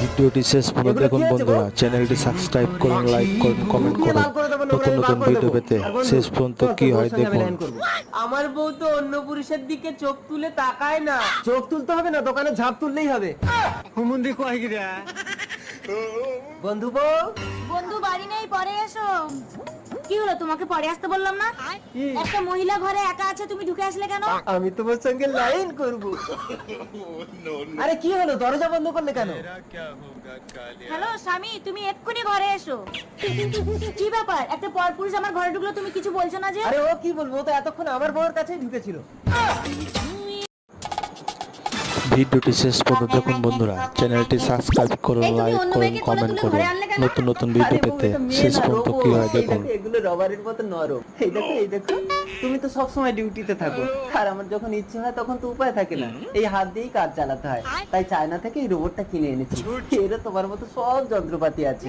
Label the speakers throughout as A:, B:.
A: ভিডিওটি শেষ পর্যন্ত দেখুন বন্ধুরা চ্যানেলটি সাবস্ক্রাইব করুন লাইক করুন কমেন্ট করুন। নতুন নতুন ভিডিও পেতে শেষ পর্যন্ত কি হয় দেখুন।
B: আমার বউ তো অন্য পুরুষের দিকে চোখ তুলে তাকায় না। চোখ তুলতে হবে না দোকানে ঝাঁপ তুললেই হবে। হুমুন্দি কয় গিরা বন্ধু বউ?
C: বন্ধু বাড়ি নেই পরে এসো। কি হলো? তোমাকে পরে আসতে বললাম না? একটা মহিলা ঘরে একা আছে তুমি ঢুকে আসলে কেন?
B: আমি তোমার সঙ্গে লাইন করব। আরে কি হলো? দরজা বন্ধ করলে কেন?
C: হ্যালো স্বামী তুমি এক্ষুনি ঘরে এসো। কি ব্যাপার? একটা পরপুরুষ আমার ঘরে ঢুকলো তুমি কিছু বলছো না যে?
B: আরে ও কি বলব? তো এতক্ষণ আমার বউয়ের কাছেই ঢুকেছিল।
A: ভিডিওটি শেষ পর্যন্ত দেখুন বন্ধুরা। চ্যানেলটি সাবস্ক্রাইব করুন লাইক করুন কমেন্ট করুন? নতুন নতুন ভিডিও পেতে শেষ পর্যন্ত কি হয় দেখুন।
B: এগুলো রবারের মতো নরম। এই দেখো এই দেখো তুমি তো সব সময় ডিউটিতে থাকো। আর আমার যখন ইচ্ছে হয় তখন তো উপায় থাকে না। এই হাত দিয়েই কাজ চালাতে হয়। তাই চায়না থেকে এই রোবটটা কিনে এনেছি। এরও তোমার মতো সব যন্ত্রপাতি আছে।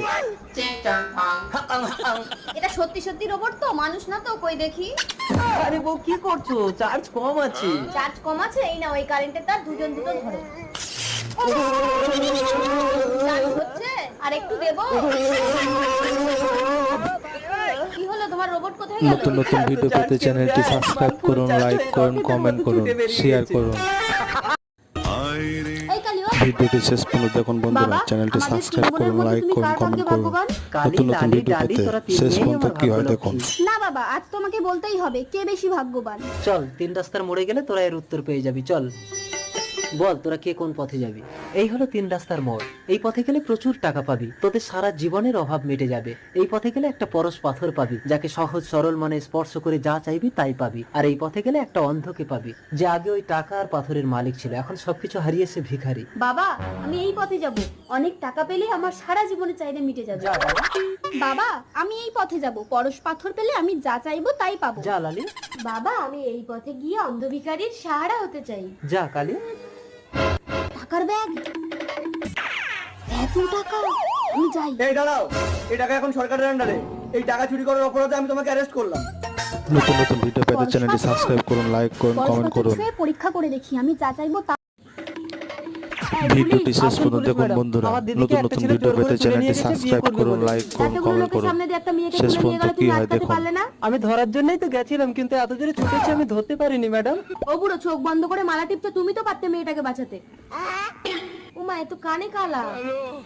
C: এটা সত্যি সত্যি রোবট তো মানুষ না তো কই দেখি।
B: আরে বউ কি করছ? চার্জ কম আছে।
C: চার্জ কম আছে এই না ওই কারেন্টের তার দুজন দুটো ধরো। চার্জ হচ্ছে আর একটু দেবো। কি হলো তোমার রোবট কোথায় গেল?
A: নতুন নতুন ভিডিও পেতে চ্যানেলটি সাবস্ক্রাইব করুন লাইক করুন কমেন্ট করুন শেয়ার করুন। ভিডিওটি শেষ পর্যন্ত দেখুন বন্ধুরা। চ্যানেলটি সাবস্ক্রাইব করুন লাইক করুন কমেন্ট করুন। নতুন নতুন ভিডিও পেতে শেষ পর্যন্ত কি হয় দেখুন।
C: না বাবা আজ তোমাকে বলতেই হবে কে বেশি ভাগ্যবান।
B: চল তিন রাস্তার মোড়ে গেলে তোরা এর উত্তর পেয়ে যাবি চল। বল তোরা কে কোন পথে যাবি? এই হলো তিন রাস্তার মোড়। এই পথে গেলে প্রচুর টাকা পাবি। তোদের সারা জীবনের অভাব মিটে যাবে। এই পথে গেলে একটা পরশ পাথর পাবি যাকে সহজ সরল মনে স্পর্শ করে যা চাইবি তাই পাবি। আর এই পথে গেলে একটা অন্ধকে পাবি যে আগে ওই টাকা আর পাথরের মালিক ছিল এখন সবকিছু হারিয়েছে ভিখারি।
C: বাবা আমি এই পথে যাব। অনেক টাকা পেলে আমার সারা জীবনের চাহিদা মিটে যাবে।
B: যা বাবা।
C: বাবা আমি এই পথে যাব। পরশ পাথর পেলে আমি যা চাইব তাই পাবো।
B: যা লালি।
C: বাবা আমি এই পথে গিয়ে অন্ধভিকারীর সাহারা হতে চাই।
B: যা কালি।
C: টাকার ব্যাগ? এত টাকা? আমি যাই।
D: এই দাঁড়াও। এই টাকা এখন সরকারের আন্ডারে এই টাকা চুরি করার অপরাধে আমি তোমাকে অ্যারেস্ট করলাম।
A: নতুন নতুন ভিডিও পেতে চ্যানেলটি সাবস্ক্রাইব করুন লাইক করুন কমেন্ট করুন।
C: পরীক্ষা করে দেখি। আমি যা চাইব তা
A: ভিডিওটি শেষ পর্যন্ত দেখুন বন্ধুরা নতুন নতুন ভিডিও পেতে চ্যানেলটি সাবস্ক্রাইব করুন লাইক করুন কমেন্ট করুন।
C: সামনে দিয়ে একটা মেয়েকে
A: শেষ
C: নিয়ে গেলে
A: পর্যন্ত কি হয়
C: আটকাতে
A: দেখুন।
C: পারলে না?
B: আমি ধরার জন্যই তো গেছিলাম কিন্তু এত জোরে ছুটেছি আমি ধরতে পারিনি ম্যাডাম।
C: ও বুড়ো চোখ বন্ধ করে মালা টিপছো তুমি তো পারতে মেয়েটাকে বাঁচাতে। উমা এত কানে কালা।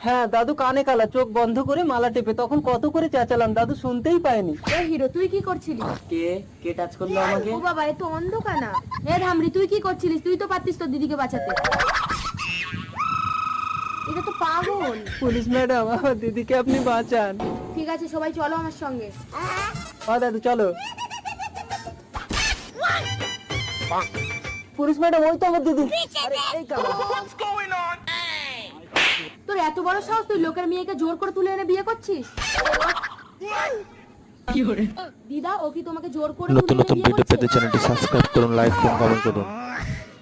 B: হ্যাঁ দাদু কানে কালা চোখ বন্ধ করে মালা টেপে তখন কত করে চেঁচালাম দাদু শুনতেই পায়নি।
C: এ হিরো তুই কি করছিলি?
B: কে? কে টাচ করল আমাকে?
C: ও বাবা এ তো অন্ধকানা এ ধামরি তুই কি করছিলিস? তুই তো পারতিস তোর দিদিকে বাঁচাতে। এটা তো পাগল।
B: পুলিশ ম্যাডাম আমার দিদিকে আপনি বাঁচান।
C: ঠিক আছে সবাই চলো আমার সঙ্গে।
B: ও দাদু চলো। পুলিশ ম্যাডাম ওই তো আমার দিদি। আরে, এই কালা।
C: তোর এত বড় সাহস তুই লোকের মেয়েকে জোর করে তুলে এনে বিয়ে করছিস? দিদা ও কি তোমাকে জোর করে
A: নতুন
C: তুলে এনে
A: নতুন
C: বিয়ে
A: ভিডিও
C: করছে?
A: পেতে চ্যানেলটি সাবস্ক্রাইব করুন লাইক করুন কমেন্ট করুন।